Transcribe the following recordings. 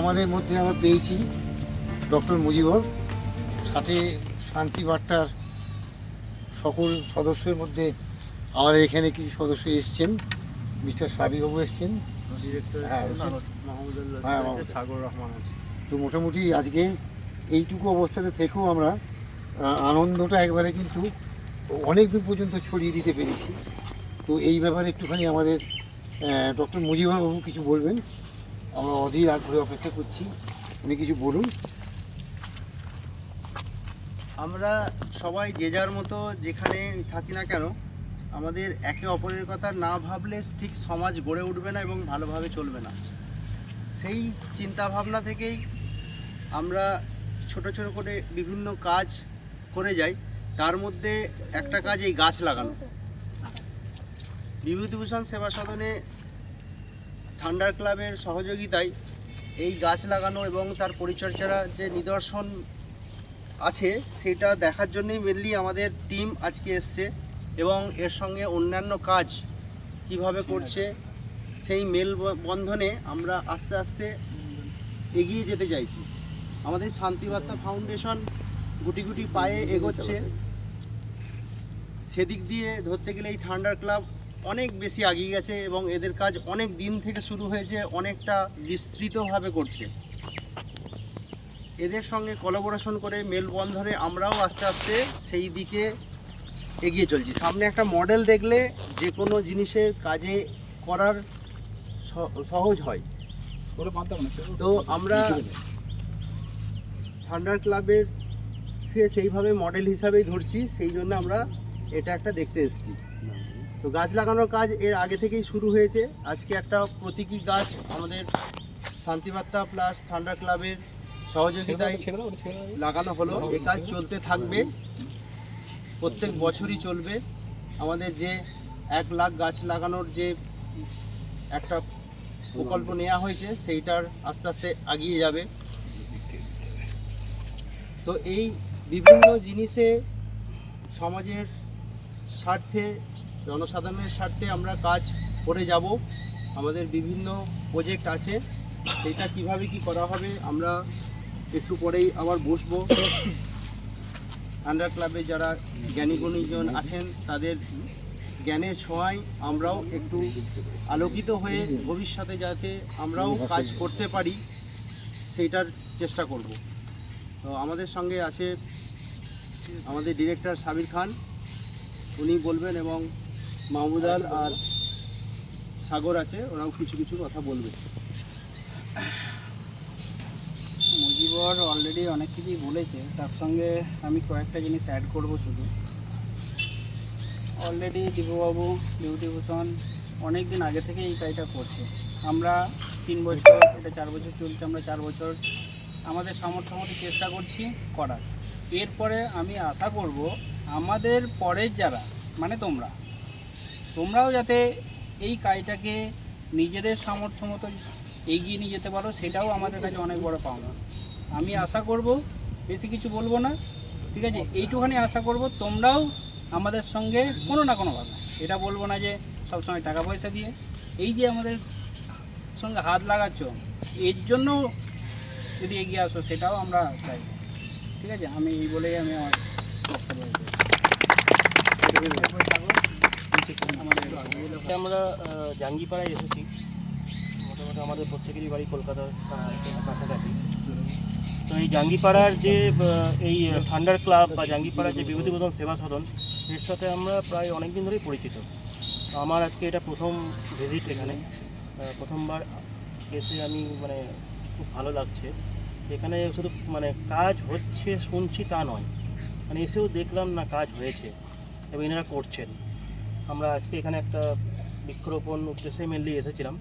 আমাদের মধ্যে আমরা পেয়েছি ডক্টর মুজিবর। সাথে শান্তি বার্তার সকল সদস্যের মধ্যে আমাদের এখানে কিছু সদস্য এসছেন। মিস্টার সাবিবাবু এসছেন। হ্যাঁ, হ্যাঁ, তো মোটামুটি আজকে এইটুকু অবস্থাতে থেকেও আমরা আনন্দটা একবারে কিন্তু অনেক দূর পর্যন্ত ছড়িয়ে দিতে পেরেছি। তো এই ব্যাপারে একটুখানি আমাদের ডক্টর মুজিবরবাবু কিছু বলবেন? আমরা অধীর আগ্রহে অপেক্ষা করছি। উনি কিছু বলুন। আমরা সবাই যে যার মতো যেখানে থাকি না কেন, আমাদের একে অপরের কথা না ভাবলে ঠিক সমাজ গড়ে উঠবে না এবং ভালোভাবে চলবে না। সেই চিন্তা ভাবনা থেকেই আমরা ছোট ছোট করে বিভিন্ন কাজ করে যাই। তার মধ্যে একটা কাজ এই গাছ লাগানো। বিভূতিভূষণ সেবা সদনে ঠান্ডার ক্লাবের সহযোগিতায় এই গাছ লাগানো এবং তার পরিচর্যার যে নিদর্শন আছে সেটা দেখার জন্যই মেনলি আমাদের টিম আজকে এসছে এবং এর সঙ্গে অন্যান্য কাজ কীভাবে করছে সেই মেল বন্ধনে আমরা আস্তে আস্তে এগিয়ে যেতে চাইছি। আমাদের শান্তিবার্তা ফাউন্ডেশন গুটি গুটি পায়ে এগোচ্ছে। সেদিক দিয়ে ধরতে গেলে এই থান্ডার ক্লাব অনেক বেশি এগিয়ে গেছে এবং এদের কাজ অনেক দিন থেকে শুরু হয়েছে, অনেকটা বিস্তৃতভাবে করছে। এদের সঙ্গে কোলাবোরেশন করে মেলবন্ধনে আমরাও আস্তে আস্তে সেই দিকে এগিয়ে চলছি। সামনে একটা মডেল দেখলে যে কোনো জিনিসের কাজে করার সহজ হয়। তো আমরা থান্ডার ক্লাবের সেইভাবে মডেল হিসাবেই ধরছি, সেই জন্য আমরা এটা একটা দেখতে এসেছি। তো গাছ লাগানোর কাজ এর আগে থেকেই শুরু হয়েছে। আজকে একটা প্রতীকী গাছ আমাদের শান্তিবার্তা প্লাস থান্ডার ক্লাবের সহযোগিতায় লাগানো হলো। এ কাজ চলতে থাকবে। প্রত্যেক বছরই চলবে। আমাদের যে এক লাখ গাছ লাগানোর যে একটা প্রকল্প নেওয়া হয়েছে সেইটার আস্তে আস্তে এগিয়ে যাবে। তো এই বিভিন্ন জিনিসে সমাজের স্বার্থে জনসাধারণের স্বার্থে আমরা কাজ করে যাব। আমাদের বিভিন্ন প্রজেক্ট আছে। সেটা কীভাবে কি করা হবে, আমরা একটু পরেই আবার বসবো। আন্ডার ক্লাবে যারা জ্ঞানী গুণীজন আছেন, তাদের জ্ঞানের ছোঁয়ায় আমরাও একটু আলোকিত হয়ে ভবিষ্যতে যাতে আমরাও কাজ করতে পারি, সেইটার চেষ্টা করব। তো আমাদের সঙ্গে আছে আমাদের ডিরেক্টর সাবির খান। উনি বলবেন এবং মাহমুদাল আর সাগর আছে, ওরাও কিছু কিছু কথা বলবে। মুজিবর অলরেডি অনেক কিছুই বলেছে, তার সঙ্গে আমি কয়েকটা জিনিস অ্যাড করব শুধু। অলরেডি দীপুবাবু বিভূতিভূষণ অনেক দিন আগে থেকে এই কাজটা করছে। আমরা তিন বছর, এটা চার বছর চলছে, আমরা চার বছর আমাদের সামর্থ্য মতো চেষ্টা করছি করার। এরপরে আমি আশা করব, আমাদের পরের যারা মানে তোমরা তোমরাও যাতে এই কাজটাকে নিজেদের সামর্থ্য মতো এগিয়ে নিয়ে যেতে পারো, সেটাও আমাদের কাছে অনেক বড় পাওনা। আমি আশা করব, বেশি কিছু বলব না, ঠিক আছে? এইটুখানি আশা করব, তোমরাও আমাদের সঙ্গে কোনো না কোনো কোনোভাবে এটা বলব না যে সবসময় টাকা পয়সা দিয়ে। এই যে আমাদের সঙ্গে হাত লাগাচ্ছ, এর জন্য যদি এগিয়ে আসো, সেটাও আমরা চাই। ঠিক আছে? আমি এই বলেই আমি আমার বক্তব্য শেষ করছি। আমাদের আজকে আমরা জাঙ্গিপাড়ায় এসেছি। মোটামুটি আমাদের প্রত্যেকেরই বাড়ি কলকাতার কাছাকাছি। তো এই জাঙ্গিপাড়ার যে এই ঠান্ডার ক্লাব বা জাঙ্গিপাড়ার যে বিভূতিবোধন সেবা সদন, এর সাথে আমরা প্রায় অনেক দিন ধরেই পরিচিত। আমার আজকে এটা প্রথম ভিজিট এখানে। প্রথমবার এসে আমি মানে খুব ভালো লাগছে। এখানে শুধু মানে কাজ হচ্ছে, শুনছি তা নয়। মানে এসেও দেখলাম না কাজ হয়েছে এবং এনারা করছেন। আমরা আজকে এখানে একটা বৃক্ষরোপণ উদ্দেশ্যে মেনলি এসেছিলাম।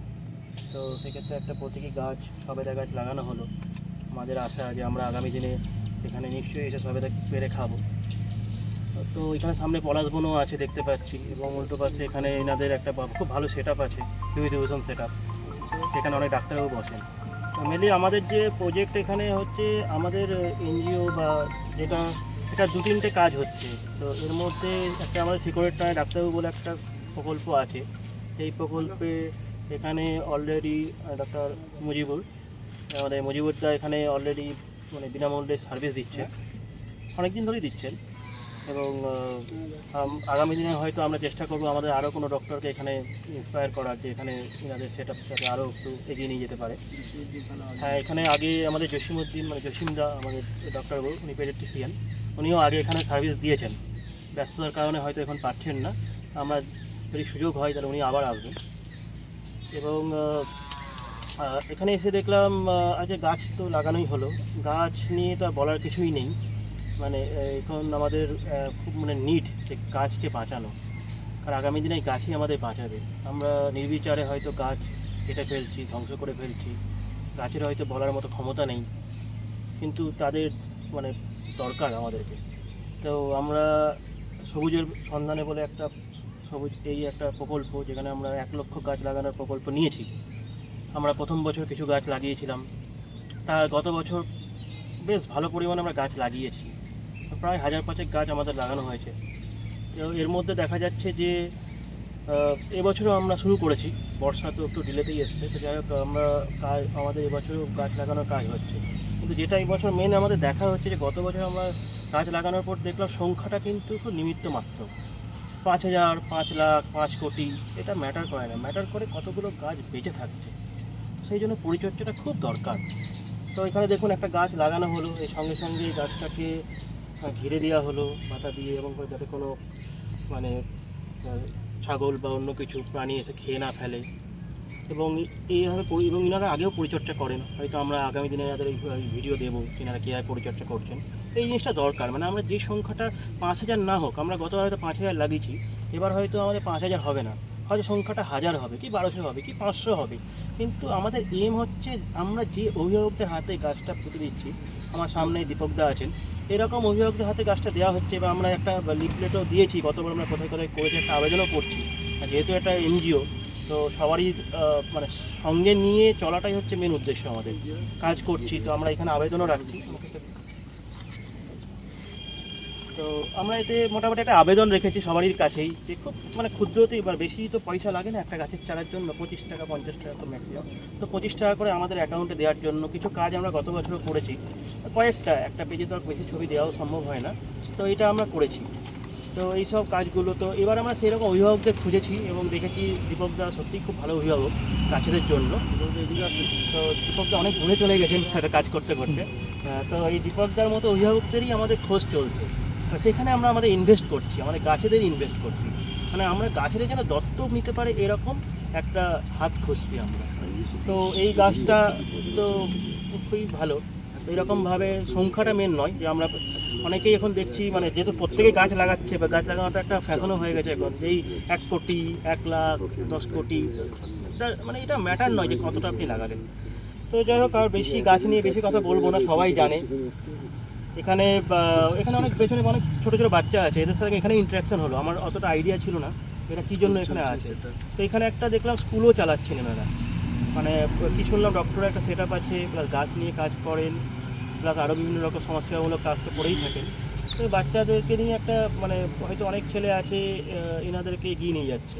তো সেক্ষেত্রে একটা প্রতীকী গাছ, সবেদা গাছ লাগানো হলো। আমাদের আশা যে আমরা আগামী দিনে এখানে নিশ্চয়ই এসে সবেদা পেরে খাব। তো এখানে সামনে পলাশ বনও আছে দেখতে পাচ্ছি এবং উল্টো পাশে এখানে এনাদের একটা খুব ভালো সেট আপ আছে বিভূতিভূষণ সেট আপ সেখানে অনেক ডাক্তারও বসেন। তো মেনলি আমাদের যে প্রজেক্ট এখানে হচ্ছে আমাদের এনজিও বা যেটা এটা দু তিনটে কাজ হচ্ছে। তো এর মধ্যে একটা আমাদের সিকিউরিটি টানে ডাক্তারবাবু বলে একটা প্রকল্প আছে। সেই প্রকল্পে এখানে অলরেডি ডাক্তার মুজিবুর, আমাদের মুজিবুরদা এখানে অলরেডি মানে বিনামূল্যে সার্ভিস দিচ্ছে। অনেক দিন ধরেই দিচ্ছেন। এবং আগামী দিনে হয়তো আমরা চেষ্টা করব আমাদের আরও কোনো ডক্টরকে এখানে ইন্সপায়ার করার, যে এখানে এনাদের সেট আপটাকে আরও একটু এগিয়ে নিয়ে যেতে পারে। হ্যাঁ এখানে আগে আমাদের জসিমউদ্দিন মানে জসিমদা, আমাদের ডক্টর উনি পেডিট্রিশিয়ান উনিও আগে এখানে সার্ভিস দিয়েছেন। ব্যস্ততার কারণে হয়তো এখন পাচ্ছেন না। আমরা যদি সুযোগ হয় তাহলে উনি আবার আসবেন। এবং এখানে এসে দেখলাম আজকে গাছ তো লাগানোই হলো। গাছ নিয়ে তো বলার কিছুই নেই। মানে এখন আমাদের খুব মানে নিড যে গাছকে বাঁচানো। কারণ আগামী দিনে গাছই আমাদের বাঁচাবে। আমরা নির্বিচারে হয়তো গাছ কেটে ফেলছি, ধ্বংস করে ফেলছি। গাছের হয়তো বলার মতো ক্ষমতা নেই। কিন্তু তাদের মানে দরকার আমাদেরকে। তো আমরা সবুজের সন্ধানে বলে একটা সবুজ, এই একটা প্রকল্প, যেখানে আমরা এক লক্ষ গাছ লাগানোর প্রকল্প নিয়েছি। আমরা প্রথম বছর কিছু গাছ লাগিয়েছিলাম। তা গত বছর বেশ ভালো পরিমাণে আমরা গাছ লাগিয়েছি। প্রায় হাজার পাঁচেক গাছ আমাদের লাগানো হয়েছে। এর মধ্যে দেখা যাচ্ছে যে এবছরও আমরা শুরু করেছি। বর্ষা তো একটু ডিলেতেই এসছে, তো যাই হোক, আমরা কাজ, আমাদের এবছরও গাছ লাগানোর কাজ হচ্ছে। কিন্তু যেটা এবছর মেন আমাদের দেখা হচ্ছে যে, গত বছর আমরা গাছ লাগানোর পর দেখলাম সংখ্যাটা কিন্তু খুব নিমিত্ত মাত্র। পাঁচ হাজার, পাঁচ লাখ, পাঁচ কোটি, এটা ম্যাটার করে না। ম্যাটার করে কতগুলো গাছ বেঁচে থাকছে। সেই জন্য পরিচর্যাটা খুব দরকার। তো এখানে দেখুন, একটা গাছ লাগানো হলো। এই সঙ্গে সঙ্গে গাছটাকে ঘিরে দেওয়া হলো, মাথা দিয়ে এবং যাতে কোনো মানে ছাগল বা অন্য কিছু প্রাণী এসে খেয়ে না ফেলে। এবং এইভাবে এবং ইনারা আগেও পরিচর্যা করেন। হয়তো আমরা আগামী দিনে এই ভিডিও দেবো এনারা কীভাবে পরিচর্যা করছেন। তো এই জিনিসটা দরকার। মানে আমরা যে সংখ্যাটা পাঁচ হাজার না হোক, আমরা গত হয়তো পাঁচ হাজার লাগিয়েছি, এবার হয়তো আমাদের পাঁচ হাজার হবে না। হয়তো সংখ্যাটা হাজার হবে, কি বারোশো হবে, কি পাঁচশো হবে। কিন্তু আমাদের এম হচ্ছে আমরা যে অভিভাবকদের হাতে গাছটা পুঁতে দিচ্ছি, আমার সামনে দীপকদা আছেন এরকম অভিভাবকদের হাতে কাজটা দেওয়া হচ্ছে বা আমরা একটা লিফলেটও দিয়েছি কতবার আমরা কোথায় কোথায় করেছি একটা আবেদনও করছি। যেহেতু একটা এনজিও, তো সবারই মানে সঙ্গে নিয়ে চলাটাই হচ্ছে মেন উদ্দেশ্য আমাদের। কাজ করছি, তো আমরা এখানে আবেদনও রাখছি। তো আমরা এতে মোটামুটি একটা আবেদন রেখেছি সবারই কাছেই যে খুব মানে ক্ষুদ্রতেই এবার বেশি তো পয়সা লাগে না, একটা গাছের চারার জন্য পঁচিশ টাকা, পঞ্চাশ টাকা তো ম্যাক্সিমাম তো পঁচিশ টাকা করে আমাদের অ্যাকাউন্টে দেওয়ার জন্য কিছু কাজ আমরা গত বছরও করেছি। কয়েকটা, একটা পেজে তো আর বেশি ছবি দেওয়াও সম্ভব হয় না। তো এটা আমরা করেছি। তো এইসব কাজগুলো তো এবার আমরা সেরকম অভিভাবকদের খুঁজেছি এবং দেখেছি দীপকদা সত্যিই খুব ভালো অভিভাবক গাছেদের জন্য। তো দীপকদা অনেক দূরে চলে গেছেন একটা কাজ করতে করতে। তো এই দীপকদার মতো অভিভাবকদেরই আমাদের খোঁজ চলছে। সেখানে আমরা আমাদের ইনভেস্ট করছি, আমাদের গাছেদের ইনভেস্ট করছি। মানে আমরা গাছেদের যেন দত্তক নিতে পারে এরকম একটা হাত খুঁজছি আমরা। তো এই গাছটা তো খুবই ভালো। এরকমভাবে সংখ্যাটা মেন নয় যে আমরা অনেকেই এখন দেখছি মানে যেহেতু প্রত্যেকে গাছ লাগাচ্ছে, বা গাছ লাগানোটা একটা ফ্যাশনও হয়ে গেছে এখন। এই এক কোটি, এক লাখ, দশ কোটি মানে এটা ম্যাটার নয় যে কতটা আপনি লাগালেন। তো যাই হোক, আর বেশি গাছ নিয়ে বেশি কথা বলব না, সবাই জানে। এখানে এখানে অনেক পেছনে অনেক ছোটো ছোটো বাচ্চা আছে এদের সাথে এখানে ইন্টারাকশন হলো আমার অতটা আইডিয়া ছিল না এরা কী জন্য এখানে আছে। তো এখানে একটা দেখলাম স্কুলও চালাচ্ছেন এনারা। মানে কি শুনলাম ডক্টরের একটা সেট আপ আছে প্লাস গাছ নিয়ে কাজ করেন প্লাস আরও বিভিন্ন রকম সমস্যামূলক কাজ তো করেই থাকেন। তো বাচ্চাদেরকে নিয়ে একটা মানে হয়তো অনেক ছেলে আছে এনাদেরকে এগিয়ে নিয়ে যাচ্ছে।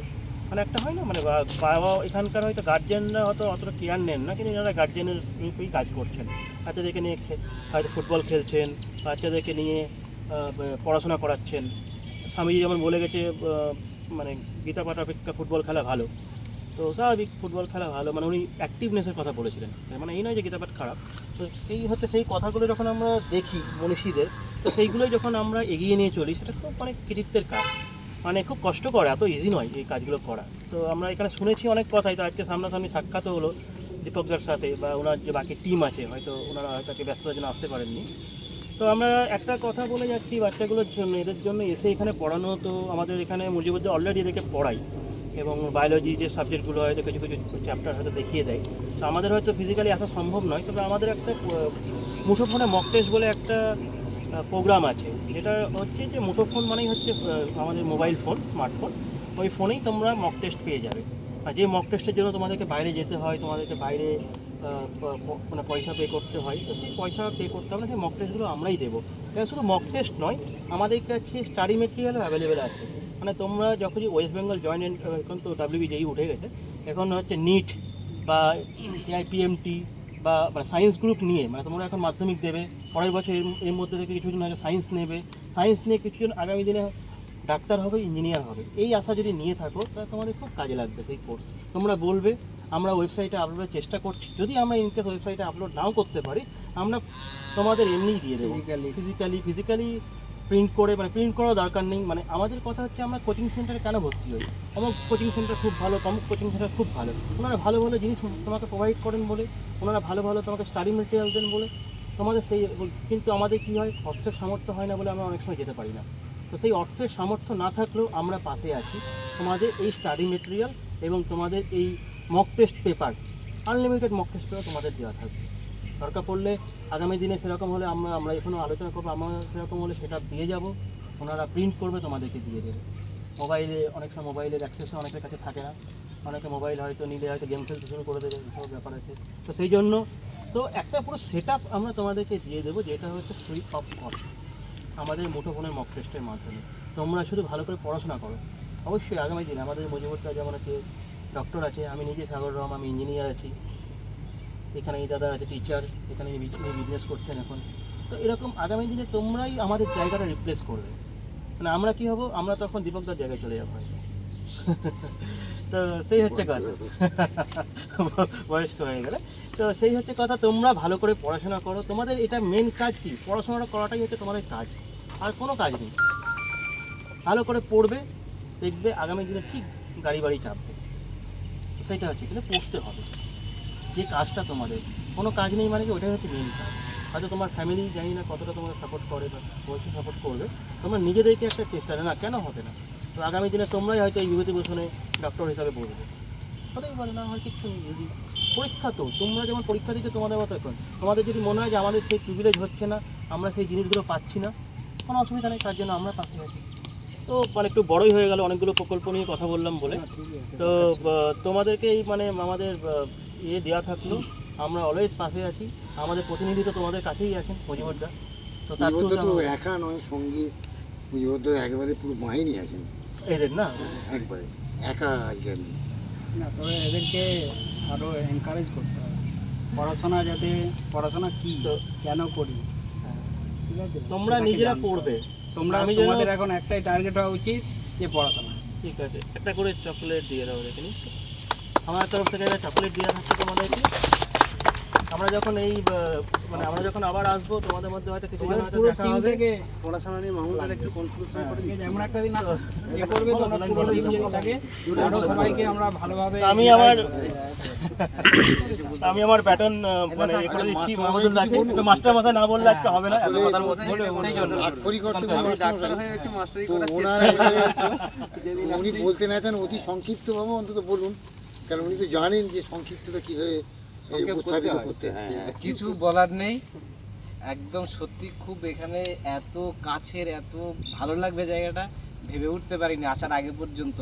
মানে একটা হয় না মানে বাবা এখানকার হয়তো গার্জেনরা হয়তো অতটা কেয়ার নেন না, কিন্তু এনারা গার্জেনের রূপেই কাজ করছেন। বাচ্চাদেরকে নিয়ে হয়তো ফুটবল খেলছেন, বাচ্চাদেরকে নিয়ে পড়াশোনা করাচ্ছেন। স্বামীজি যেমন বলে গেছে মানে গীতা পাঠ অপেক্ষা ফুটবল খেলা ভালো। তো স্বাভাবিক ফুটবল খেলা ভালো মানে উনি অ্যাক্টিভনেসের কথা বলেছিলেন। মানে এই নয় যে গীতাপাঠ খারাপ। তো সেই হতে সেই কথাগুলো যখন আমরা দেখি মনীষীদের, তো সেইগুলোই যখন আমরা এগিয়ে নিয়ে চলি, সেটা খুব অনেক কৃতিত্বের কাজ। মানে খুব কষ্ট করে, এত ইজি নয় এই কাজগুলো করা। তো আমরা এখানে শুনেছি অনেক কথাই, তো আজকে সামনাসামনি সাক্ষাৎও হলো দীপকদার সাথে বা ওনার যে বাকি টিম আছে, হয়তো ওনারা হয়তো ব্যস্ততার জন্য আসতে পারেননি। তো আমরা একটা কথা বলে যাচ্ছি বাচ্চাগুলোর জন্য, এদের জন্য এসে এখানে পড়ানো তো আমাদের এখানে মুজিবুদ্দিন অলরেডি এদেরকে পড়াই এবং বায়োলজি যে সাবজেক্টগুলো হয়তো কিছু কিছু চ্যাপ্টার হয়তো দেখিয়ে দেয়। তো আমাদের হয়তো ফিজিক্যালি আসা সম্ভব নয়, তবে আমাদের একটা মুঠোফোনে মক টেস্ট বলে একটা প্রোগ্রাম আছে। যেটা হচ্ছে যে মুঠোফোন মানেই হচ্ছে আমাদের মোবাইল ফোন স্মার্টফোন ওই ফোনেই তোমরা মক টেস্ট পেয়ে যাবে। আর যে মক টেস্টের জন্য তোমাদেরকে বাইরে যেতে হয়, তোমাদেরকে বাইরে মানে পয়সা পে করতে হয়, তো সেই পয়সা পে করতে হবে না সেই মক টেস্টগুলো আমরাই দেবো। এটা শুধু মক টেস্ট নয়, আমাদের কাছে স্টাডি মেটেরিয়ালও অ্যাভেলেবেল আছে। মানে তোমরা যখন ওয়েস্ট বেঙ্গল জয়েন্ট এখন তো ডাব্লিউবিজেই উঠে গেছে। এখন হচ্ছে নিট বা এআইপিএমটি বা মানে সায়েন্স গ্রুপ নিয়ে মানে তোমরা এখন মাধ্যমিক দেবে পরের বছর এর মধ্যে থেকে কিছুজন আগে সায়েন্স নেবে। সায়েন্স নিয়ে কিছুজন আগামী দিনে ডাক্তার হবে ইঞ্জিনিয়ার হবে। এই আশা যদি নিয়ে থাকো তাহলে তোমাদের খুব কাজে লাগবে সেই কোর্স তোমরা বলবে আমরা ওয়েবসাইটে আপলোডের চেষ্টা করছি। যদি আমরা ইনকেস ওয়েবসাইটে আপলোড নাও করতে পারি আমরা তোমাদের এমনিই দিয়ে দেবো। ফিজিক্যালি ফিজিক্যালি প্রিন্ট করে মানে প্রিন্ট করার দরকার নেই। মানে আমাদের কথা হচ্ছে আমরা কোচিং সেন্টারে কেন ভর্তি হই? আমার কোচিং সেন্টার খুব ভালো, তমুক কোচিং সেন্টার খুব ভালো। ওনারা ভালো ভালো জিনিস তোমাকে প্রোভাইড করেন বলে, ওনারা ভালো ভালো তোমাকে স্টাডি মেটেরিয়াল দেন বলে। তোমাদের সেই কিন্তু আমাদের কী হয়, অর্থের সামর্থ্য হয় না বলে আমরা অনেক সময় যেতে পারি না। তো সেই অর্থের সামর্থ্য না থাকলেও আমরা পাশে আছি। তোমাদের এই স্টাডি মেটেরিয়াল এবং তোমাদের এই mock test paper unlimited mock test paper তোমাদের দেওয়া থাকবে। দরকার পড়লে আগামী দিনে সেরকম হলে আমরা আমরা এখনও আলোচনা করব, আমরা সেরকম হলে সেটা দিয়ে যাব। ওনারা প্রিন্ট করবে তোমাদেরকে দিয়ে দেবে। মোবাইলে অনেক সময় মোবাইলের অ্যাক্সেস অনেকের কাছে থাকে না। অনেকে মোবাইল হয়তো নিলে হয়তো গেম খেলতে শুরু করে দেবে, এসব ব্যাপার আছে। তো সেই জন্য তো একটা পুরো সেট আমরা তোমাদেরকে দিয়ে দেবো, যেটা হচ্ছে ফ্রি অফ কস্ট আমাদের মুঠোফোনের মক টেস্টের মাধ্যমে। তোমরা শুধু ভালো করে পড়াশোনা করো। অবশ্যই আগামী দিনে আমাদের মজিবুরটা যেমন আছে ডক্টর আছে, আমি নিজে সাগর রহম আমি ইঞ্জিনিয়ার আছি। এখানে এই দাদা আছে টিচার এখানে বিজনেস করছেন এখন। তো এরকম আগামী দিনে তোমরাই আমাদের জায়গাটা রিপ্লেস করবে। মানে আমরা কি হব? আমরা তখন দীপকদার জায়গায় চলে যাব। তো সেই হচ্ছে কথা। বয়স্ক হয়ে গেলে। তো সেই হচ্ছে কথা তোমরা ভালো করে পড়াশোনা করো। তোমাদের এটা মেন কাজ কি? পড়াশোনাটা করাটাই হচ্ছে তোমাদের কাজ। আর কোনো কাজ নেই। ভালো করে পড়বে দেখবে আগামী দিনে ঠিক গাড়ি বাড়ি চাপবে। সেটা হচ্ছে কিন্তু পড়তে হবে। যে কাজটা তোমাদের কোনো কাজ নেই মানে কি ওটাই হচ্ছে মেন কাজ। হয়তো তোমার ফ্যামিলি জানি না কতটা তোমাকে সাপোর্ট করে বা অবশ্যই সাপোর্ট করবে তোমরা নিজেদেরকে একটা চেষ্টা না কেন হবে না? তো আগামী দিনে তোমরাই হয়তো এই বিভূতিভূষণে ডক্টর হিসাবে বলবে হতেই পারে না হয় কিচ্ছু নেই। যদি পরীক্ষা তো তোমরা যেমন পরীক্ষা দিতে তোমাদের মতো এখন। তোমাদের যদি মনে হয় যে আমাদের সেই প্রিভিলেজ হচ্ছে না আমরা সেই জিনিসগুলো পাচ্ছি না কোনো অসুবিধা নেই তার জন্য আমরা পাশে আছি। তো মানে একটু বড়ই হয়ে গেল অনেকগুলো প্রকল্প নিয়ে কথা বললাম বলে। তো বা- তোমাদেরকে এই মানে আমাদের ইয়ে দেওয়া থাকল আমরা অলওয়েজ পাশে আছি। আমাদের প্রতিনিধি তো তোমাদের কাছেই আছেন মজিবরদা তো তার তো একা নয় সঙ্গী। মুজিবদ্ধ একেবারে পুরো বাহিনী আছেন। এদের না? একবারে। একা জ্ঞান না তবে এদেরকে আরও এনকারেজ করতে হবে। পড়াশোনা যাতে পড়াশোনা কি তো- কেন করি? ঠিক আছে? তোমরা নিজেরা পড়বে তোমরা আমি তোমাদের এখন একটাই টার্গেট হওয়া উচিত যে পড়াশোনা। ঠিক আছে। একটা করে চকলেট দিয়ে দাও রেখে নিচ্ছি। আমার তরফ থেকে একটা চকলেট দেওয়া থাকছে তোমাদেরকে। আমরা যখন এই মানে আমরা যখন আবার আসব তোমাদের মধ্যে হয়তো কিছু হয়তো দেখা হবে। পড়াশোনা নিয়ে একটু করে আছে, এমন একটা দিন এ করবে তোমরা পুরো টিম আরও সবাইকে আমরা ভালোভাবে আমি আমার আমি আমার প্যাটার্ন মানে এ করে দিচ্ছি মাহমুদুল দাকে মাস্টার মশাই না বললে আজকে হবে না এত আসলে কথার মধ্যে আক্ষরিক অর্থে আমি ডাক্তার হয়ে একটু মাস্টারি করার চেষ্টা উনি বলতে না চান অতি সংক্ষিপ্তভাবে অন্তত বলুন। কারণ উনি তো জানেন যে সংক্ষিপ্তটা কীভাবে করতে উপস্থাপিত হয়। করতে। কিছু বলার নেই একদম সত্যি খুব এখানে এত কাছের এত ভালো লাগবে জায়গাটা ভেবে উঠতে পারিনি আসার আগে পর্যন্ত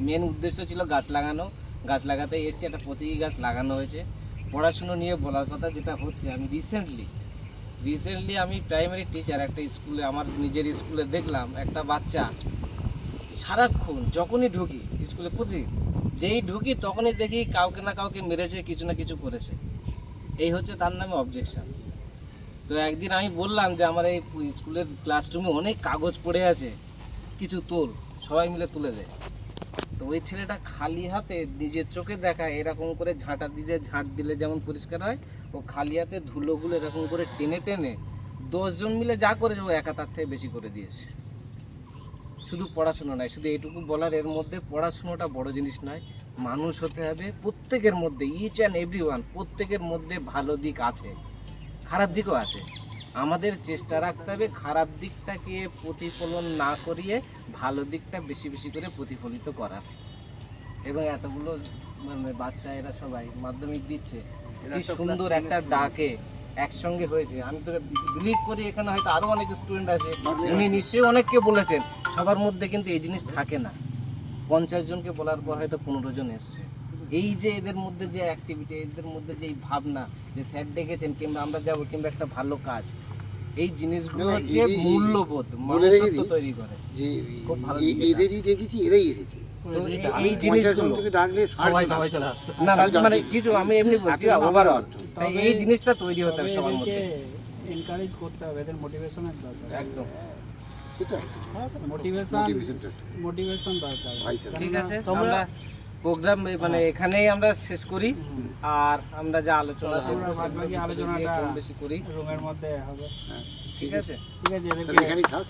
মেন উদ্দেশ্য ছিল গাছ লাগানো গাছ লাগাতে এসে একটা প্রতীকী গাছ লাগানো হয়েছে পড়াশুনো নিয়ে বলার কথা যেটা হচ্ছে আমি রিসেন্টলি রিসেন্টলি আমি প্রাইমারি টিচার একটা স্কুলে আমার নিজের স্কুলে দেখলাম একটা বাচ্চা সারাক্ষণ যখনই ঢুকি স্কুলে প্রতি যেই ঢুকি তখনই দেখি কাউকে না কাউকে মেরেছে, কিছু না কিছু করেছে। এই হচ্ছে তার নামে অবজেকশন তো একদিন আমি বললাম যে, আমার এই স্কুলের ক্লাসরুমে অনেক কাগজ পড়ে আছে, কিছু তোল, সবাই মিলে তুলে দেয় তো ওই ছেলেটা খালি হাতে নিজের চোখে দেখায়, এরকম করে ঝাঁটা দিলে ঝাঁট দিলে যেমন পরিষ্কার হয়, ও খালি হাতে ধুলোগুলো এরকম করে টেনে টেনে দশজন মিলে যা করেছে, ও একা তার থেকে বেশি করে দিয়েছে। শুধু পড়াশুনো নয় শুধু এইটুকু বলার এর মধ্যে পড়াশুনোটা বড় জিনিস নয় মানুষ হতে হবে প্রত্যেকের মধ্যে ইচ অ্যান্ড এভরি ওয়ান প্রত্যেকের মধ্যে ভালো দিক আছে খারাপ দিকও আছে। আমাদের চেষ্টা রাখতে হবে খারাপ দিকটাকে প্রতিফলন না করিয়ে ভালো দিকটা বেশি বেশি করে প্রতিফলিত করার। এবং এতগুলো মানে বাচ্চা এরা সবাই মাধ্যমিক দিচ্ছে কি সুন্দর একটা ডাকে। একসঙ্গে হয়েছে। আমি তো বিলিভ করি এখানে হয়তো আরও অনেক স্টুডেন্ট আছে। উনি নিশ্চয়ই অনেককে বলেছেন। সবার মধ্যে কিন্তু এই জিনিস থাকে না। পঞ্চাশ জনকে বলার পর হয়তো পনেরো জন এসছে। এই যে এদের মধ্যে যে অ্যাক্টিভিটি এদের মধ্যে যে ভাবনা যে স্যার ডেকেছেন কিংবা আমরা যাব কিংবা একটা ভালো কাজ এই জিনিসগুলো যে মূল্যবোধ মানুষত্ব তৈরি করে। যে খুব ভালো। এদেরই দেখেছি এরাই এসেছে। এই- এই জিনিসগুলো জনকে ডাকলে ষাট সবাই জন সবাই আসতো। চলে আসতো না না মানে কিছু আমি এমনি বলছি ওভারঅল এই জিনিসটা তৈরি হতে হবে সবার মধ্যে। এনকারেজ করতে হবে এদের মোটিভেশনের দরকার। একদম। মোটিভেশন দরকার। ঠিক আছে আমরা প্রোগ্রাম মানে এখানেই আমরা শেষ করি। আর আমরা যা আলোচনা আলোচনাটা- বেশি করি। রুমের মধ্যে হবে। ঠিক আছে। ঠিক আছে এখানেই থাক।